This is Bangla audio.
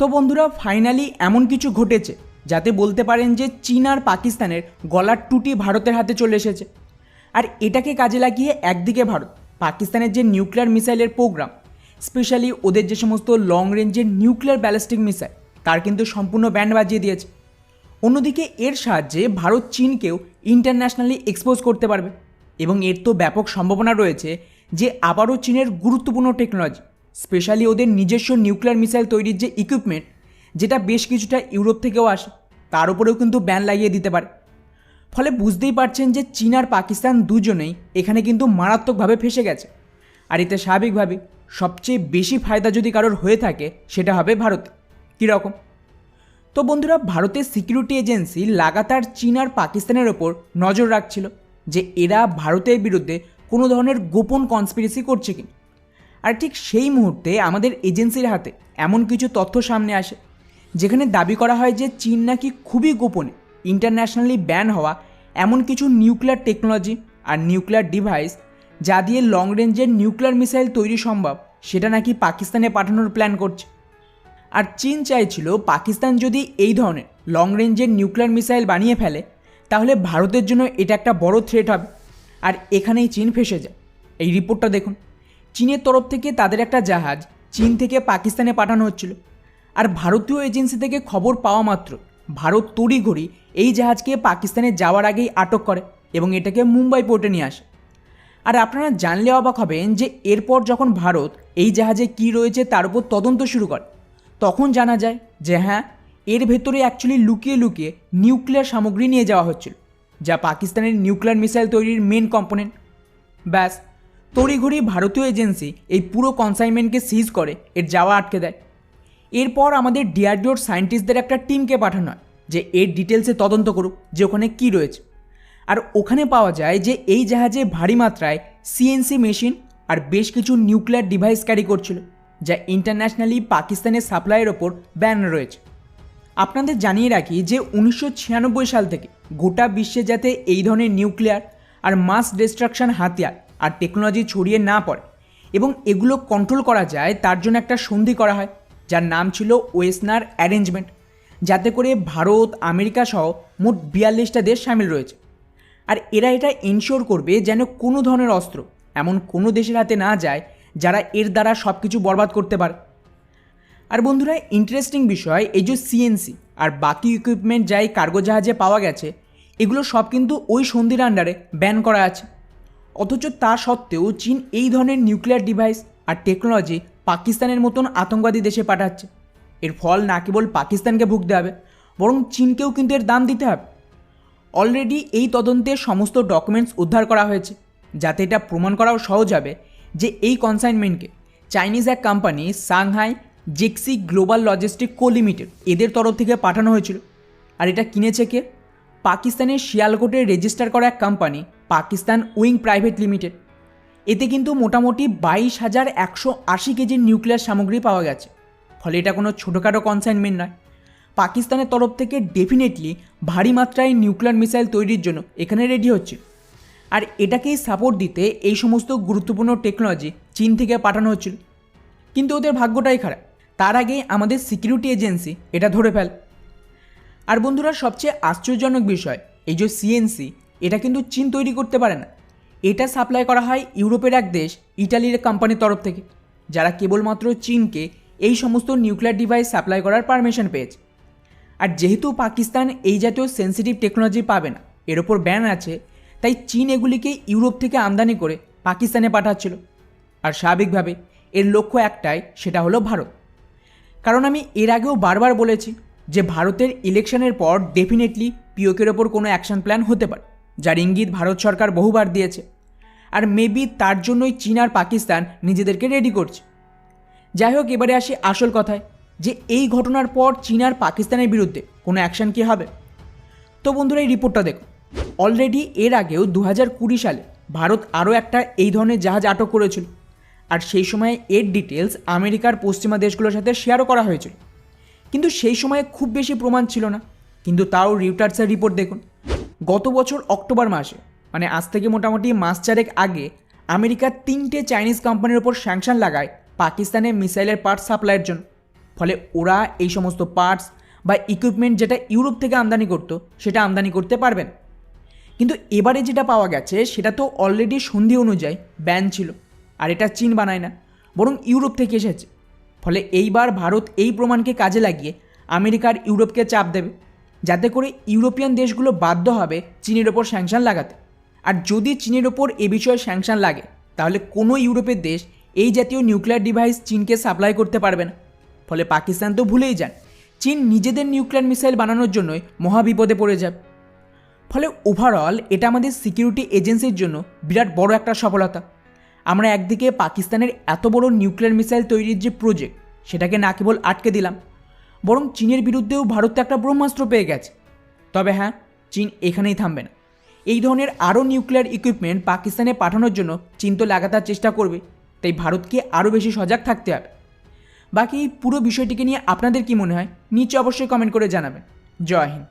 তো বন্ধুরা ফাইনালি এমন কিছু ঘটেছে যাতে বলতে পারেন যে চীন আর পাকিস্তানের গলার টুটি ভারতের হাতে চলে এসেছে। আর এটাকে কাজে লাগিয়ে একদিকে ভারত, পাকিস্তানের যে নিউক্লিয়ার মিসাইলের প্রোগ্রাম স্পেশালি ওদের যে সমস্ত লং রেঞ্জের নিউক্লিয়ার ব্যালিস্টিক মিসাইল তার কিন্তু সম্পূর্ণ ব্যান্ড বাজিয়ে দিয়েছে। অন্যদিকে এর সাহায্যে ভারত চীনকেও ইন্টারন্যাশনালি এক্সপোজ করতে পারবে। এবং এর তো ব্যাপক সম্ভাবনা রয়েছে যে আবারও চীনের গুরুত্বপূর্ণ টেকনোলজি স্পেশালি ওদের নিজস্ব নিউক্লিয়ার মিসাইল তৈরির যে ইকুইপমেন্ট যেটা বেশ কিছুটা ইউরোপ থেকেও আসে, তার উপরেও কিন্তু ব্যান লাগিয়ে দিতে পারে। ফলে বুঝতেই পারছেন যে চীন আর পাকিস্তান দুজনেই এখানে কিন্তু মারাত্মকভাবে ফেসে গেছে। আর এতে স্বাভাবিকভাবে সবচেয়ে বেশি ফায়দা যদি কারোর হয়ে থাকে, সেটা হবে ভারত। কীরকম তো বন্ধুরা, ভারতের সিকিউরিটি এজেন্সি লাগাতার চীন আর পাকিস্তানের ওপর নজর রাখছিল যে এরা ভারতের বিরুদ্ধে কোনো ধরনের গোপন কনস্পিরেসি করছে কি আর ঠিক সেই মুহূর্তে আমাদের এজেন্সির হাতে এমন কিছু তথ্য সামনে আসে, যেখানে দাবি করা হয় যে চীন নাকি খুবই গোপনে ইন্টারন্যাশনালি ব্যান হওয়া এমন কিছু নিউক্লিয়ার টেকনোলজি আর নিউক্লিয়ার ডিভাইস যা দিয়ে লং রেঞ্জের নিউক্লিয়ার মিসাইল তৈরি সম্ভব, সেটা নাকি পাকিস্তানে পাঠানোর প্ল্যান করছে। আর চীন চাইছিল পাকিস্তান যদি এই ধরনের লং রেঞ্জের নিউক্লিয়ার মিসাইল বানিয়ে ফেলে, তাহলে ভারতের জন্য এটা একটা বড় থ্রেট হবে। আর এখানেই চীন ফেসে যায়। এই রিপোর্টটা দেখুন। চীনের তরফ থেকে তাদের একটা জাহাজ চীন থেকে পাকিস্তানে পাঠানো হচ্ছিল। আর ভারতীয় এজেন্সি থেকে খবর পাওয়া মাত্র, ভারত তড়িঘড়ি এই জাহাজকে পাকিস্তানে যাওয়ার আগেই আটক করে এবং এটাকে মুম্বাই পোর্টে নিয়ে আসে। আর আপনারা জানলে অবাক হবেন যে এরপর যখন ভারত এই জাহাজে কী রয়েছে তার উপর তদন্ত শুরু করে, তখন জানা যায় যে হ্যাঁ এর ভেতরে অ্যাকচুয়ালি লুকিয়ে লুকিয়ে নিউক্লিয়ার সামগ্রী নিয়ে যাওয়া হচ্ছিল, যা পাকিস্তানের নিউক্লিয়ার মিসাইল তৈরির মেন কম্পোনেন্ট ব্যাস তড়িঘড়ি ভারতীয় এজেন্সি এই পুরো কনসাইনমেন্টকে সিজ করে, এর যাওয়া আটকে দেয়। এরপর আমাদের ডিআরডিওর সায়েন্টিস্টদের একটা টিমকে পাঠানো হয় যে এর ডিটেলসে তদন্ত করুক, যে ওখানে কী রয়েছে। আর ওখানে পাওয়া যায় যে এই জাহাজে ভারী মাত্রায় সিএনসি মেশিন আর বেশ কিছু নিউক্লিয়ার ডিভাইস ক্যারি করছিল, যা ইন্টারন্যাশনালি পাকিস্তানের সাপ্লাইয়ের ওপর ব্যান রয়েছে। আপনাদের জানিয়ে রাখি যে উনিশশো ছিয়ানব্বই সাল থেকে গোটা বিশ্বে যাতে এই ধরনের নিউক্লিয়ার আর মাস ডিস্ট্রাকশন হাতিয়ার আর টেকনোলজি ছড়িয়ে না পড়ে এবং এগুলো কন্ট্রোল করা যায়, তার জন্য একটা সন্ধি করা হয়, যার নাম ছিল ওয়েসনার অ্যারেঞ্জমেন্ট যাতে করে ভারত, আমেরিকা সহ মোট বিয়াল্লিশটা দেশ সামিল রয়েছে। আর এরা এটা এনশিওর করবে যেন কোনো ধরনের অস্ত্র, এমন কোনো দেশের হাতে না যায়, যারা এর দ্বারা সব কিছু বরবাদ করতে পারে। আর বন্ধুরা ইন্টারেস্টিং বিষয়, এই যে সিএনসি আর বাকি ইকুইপমেন্ট যাই কার্গো জাহাজে পাওয়া গেছে, এগুলো সব কিন্তু ওই সন্ধির আন্ডারে ব্যান করা আছে। অথচ তা সত্ত্বেও চীন এই ধরনের নিউক্লিয়ার ডিভাইস আর টেকনোলজি পাকিস্তানের মতন আতঙ্কবাদী দেশে পাঠাচ্ছে। এর ফল না কেবল পাকিস্তানকে ভুগতে হবে, বরং চীনকেও কিন্তু এর দাম দিতে হবে। অলরেডি এই তদন্তের সমস্ত ডকুমেন্টস উদ্ধার করা হয়েছে, যাতে এটা প্রমাণ করাও সহজ হবে যে এই কনসাইনমেন্টকে চাইনিজ এক company Shanghai Jexi global logistic co limited এদের তরফ থেকে পাঠানো হয়েছিল। আর এটা কিনেছে কে? পাকিস্তানের শিয়ালকোটে রেজিস্টার করা এক company Pakistan wing private limited. এতে কিন্তু মোটামুটি বাইশ হাজার একশো আশি কেজির নিউক্লিয়ার সামগ্রী পাওয়া গেছে। ফলে এটা কোনো ছোটোখাটো কনসাইনমেন্ট নয়। পাকিস্তানের তরফ থেকে ডেফিনেটলি ভারী মাত্রায় নিউক্লিয়ার মিসাইল তৈরির জন্য এখানে রেডি হচ্ছে। আর এটাকেই সাপোর্ট দিতে এই সমস্ত গুরুত্বপূর্ণ টেকনোলজি চীন থেকে পাঠানো হচ্ছিল। কিন্তু ওদের ভাগ্যটাই খারাপ। তার আগে আমাদের সিকিউরিটি এজেন্সি এটা ধরে ফেল। আর বন্ধুরা, সবচেয়ে আশ্চর্যজনক বিষয়, এই যে সিএনসি এটা কিন্তু চীন তৈরি করতে পারে না। এটা সাপ্লাই করা হয় ইউরোপের এক দেশ, ইটালির কোম্পানির তরফ থেকে, যারা কেবলমাত্র চীনকে এই সমস্ত নিউক্লিয়ার ডিভাইস সাপ্লাই করার পারমিশন পেয়েছে। আর যেহেতু পাকিস্তান এই জাতীয় সেন্সিটিভ টেকনোলজি পাবে না, এর ওপর ব্যান আছে, তাই চীন এগুলিকে ইউরোপ থেকে আমদানি করে পাকিস্তানে পাঠাচ্ছিল। আর স্বাভাবিকভাবে এর লক্ষ্য একটাই, সেটা হলো ভারত। কারণ আমি এর আগেও বারবার বলেছি যে ভারতের ইলেকশনের পর ডেফিনেটলি পিওকের ওপর কোনো অ্যাকশন প্ল্যান হতে পারে। যার ইঙ্গিত ভারত সরকার বহুবার দিয়েছে। আর মেবি তার জন্যই চীন আর পাকিস্তান নিজেদেরকে রেডি করছে। যাই হোক, এবারে আসি আসল কথায়, যে এই ঘটনার পর চীন আর পাকিস্তানের বিরুদ্ধে কোনো অ্যাকশন কী হবে? তো বন্ধুরা, এই রিপোর্টটা দেখো। অলরেডি এর আগেও দু কুড়ি সালে ভারত আরও একটা এই ধরনের জাহাজ আটক করেছিল। আর সেই সময় এর ডিটেলস আমেরিকার পশ্চিমা দেশগুলোর সাথে শেয়ারও করা হয়েছিল। কিন্তু সেই সময়ে খুব বেশি প্রমাণ ছিল না। কিন্তু তাও রিউটার্সের রিপোর্ট দেখুন। গত বছর অক্টোবর মাসে মানে আজ থেকে মোটামুটি মাস চারেক আগে আমেরিকার তিনটে চাইনিজ কোম্পানির ওপর স্যাংশন লাগায় পাকিস্তানে মিসাইলের পার্টস সাপ্লাইয়ের জন্য। ফলে ওরা এই সমস্ত পার্টস বা ইকুইপমেন্ট যেটা ইউরোপ থেকে আমদানি করতো, সেটা আমদানি করতে পারবেন। কিন্তু এবারে যেটা পাওয়া গেছে, সেটা তো অলরেডি সন্ধি অনুযায়ী ব্যান ছিল, আর এটা চীন বানায় না, বরং ইউরোপ থেকে এসেছে। ফলে এইবার ভারত এই প্রমাণকে কাজে লাগিয়ে আমেরিকার ইউরোপকে চাপ দেবে। যাতে করে ইউরোপিয়ান দেশগুলো বাধ্য হবে চীনের ওপর স্যাংশন লাগাতে। আর যদি চীনের ওপর এ বিষয়ে স্যাংশন লাগে, তাহলে কোনো ইউরোপের দেশ এই জাতীয় নিউক্লিয়ার ডিভাইস চীনকে সাপ্লাই করতে পারবে না। ফলে পাকিস্তান তো ভুলেই যান। চীন নিজেদের নিউক্লিয়ার মিসাইল বানানোর জন্যই মহাবিপদে পড়ে যাবে। ফলে ওভারঅল এটা আমাদের সিকিউরিটি এজেন্সির জন্য বিরাট বড় একটা সফলতা। আমরা একদিকে পাকিস্তানের এত বড় নিউক্লিয়ার মিসাইল তৈরির যে প্রজেক্ট সেটাকে না কেবল আটকে দিলাম বরং চীনের বিরুদ্ধেও ভারত একটা ব্রহ্মাস্ত্র পেয়ে গেছে। তবে হ্যাঁ চীন এখানেই থামবে না। এই ধরনের আরও নিউক্লিয়ার ইকুইপমেন্ট পাকিস্তানে পাঠানোর জন্য চীন তো লাগাতার চেষ্টা করবে, তাই ভারতকে আরও বেশি সজাগ থাকতে হবে। বাকি এই পুরো বিষয়টিকে নিয়ে আপনাদের কি মনে হয়? নিচে অবশ্যই কমেন্ট করে জানাবেন। জয় হিন্দ।